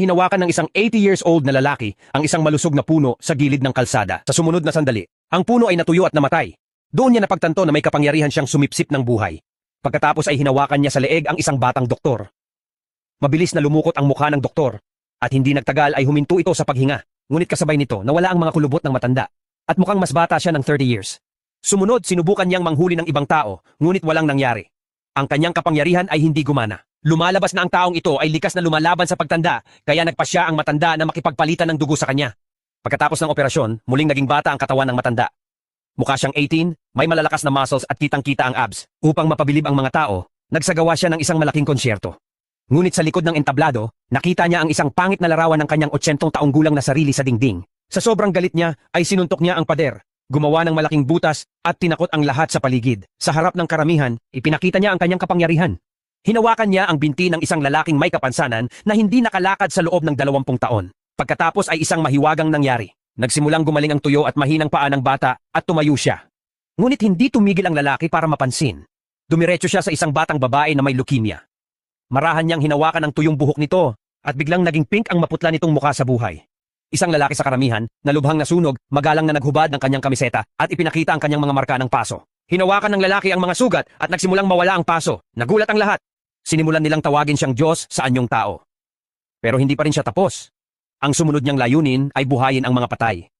hinawakan ng isang 80 years old na lalaki ang isang malusog na puno sa gilid ng kalsada. Sa sumunod na sandali, ang puno ay natuyo at namatay. Doon niya napagtanto na may kapangyarihan siyang sumipsip ng buhay. Pagkatapos ay hinawakan niya sa leeg ang isang batang doktor. Mabilis na lumukot ang mukha ng doktor at hindi nagtagal ay huminto ito sa paghinga. Ngunit kasabay nito nawala ang mga kulubot ng matanda at mukhang mas bata siya ng 30 years. Sumunod, sinubukan niyang manghuli ng ibang tao, ngunit walang nangyari. Ang kanyang kapangyarihan ay hindi gumana. Lumalabas na ang taong ito ay likas na lumalaban sa pagtanda, kaya nagpasya ang matanda na makipagpalitan ng dugo sa kanya. Pagkatapos ng operasyon, muling naging bata ang katawan ng matanda. Mukha siyang 18, may malalakas na muscles at kitang-kita ang abs. Upang mapabilib ang mga tao, nagsagawa siya ng isang malaking konsyerto. Ngunit sa likod ng entablado, nakita niya ang isang pangit na larawan ng kanyang 80 taong gulang na sarili sa dingding. Sa sobrang galit niya, ay sinuntok niya ang pader, gumawa ng malaking butas at tinakot ang lahat sa paligid. Sa harap ng karamihan, ipinakita niya ang kanyang kapangyarihan. Hinawakan niya ang binti ng isang lalaking may kapansanan na hindi nakalakad sa loob ng 20 taon. Pagkatapos ay isang mahiwagang nangyari. Nagsimulang gumaling ang tuyo at mahinang paa ng bata at tumayo siya. Ngunit hindi tumigil ang lalaki para mapansin. Dumiretso siya sa isang batang babae na may leukemia. Marahan niyang hinawakan ang tuyong buhok nito at biglang naging pink ang maputla nitong mukha sa buhay. Isang lalaki sa karamihan, na lubhang nasunog, magalang na naghubad ng kanyang kamiseta at ipinakita ang kanyang mga marka ng paso. Hinawakan ng lalaki ang mga sugat at nagsimulang mawala ang paso. Nagulat ang lahat. Sinimulan nilang tawagin siyang Diyos sa anyong tao. Pero hindi pa rin siya tapos. Ang sumunod niyang layunin ay buhayin ang mga patay.